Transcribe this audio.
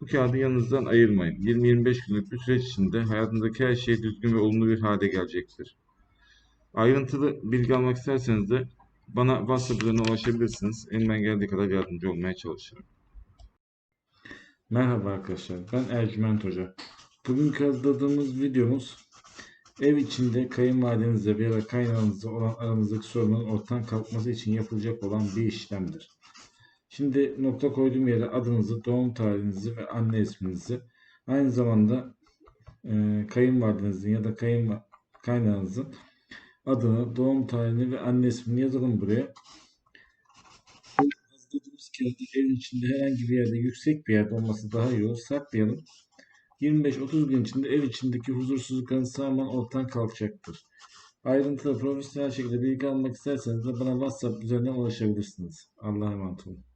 bu kağıdı yanınızdan ayırmayın. 20-25 günlük bir süreç içinde hayatınızdaki her şey düzgün ve olumlu bir hale gelecektir. Ayrıntılı bilgi almak isterseniz de bana WhatsApp üzerinden ulaşabilirsiniz. Elimden geldiği kadar yardımcı olmaya çalışırım. Merhaba arkadaşlar, ben Ercüment Hoca. Bugünkü hazırladığımız videomuz ev içinde kayınvalidenizle veya kaynağınızla olan aranızdaki sorunun ortadan kalkması için yapılacak olan bir işlemdir. Şimdi nokta koyduğum yere adınızı, doğum tarihinizi ve anne isminizi aynı zamanda e, kayınvalidenizin ya da kayın kaynağınızın adını, doğum tarihini ve anne ismini yazalım buraya. Hazırladığımız kağıdı evin içinde herhangi bir yerde yüksek bir yerde olması daha iyi olur. Saklayalım. 25-30 gün içinde ev içindeki huzursuzlukların tamamen ortadan kalkacaktır. Ayrıntılı profesyonel şekilde bilgi almak isterseniz de bana WhatsApp üzerinden ulaşabilirsiniz. Allah'a emanet olun.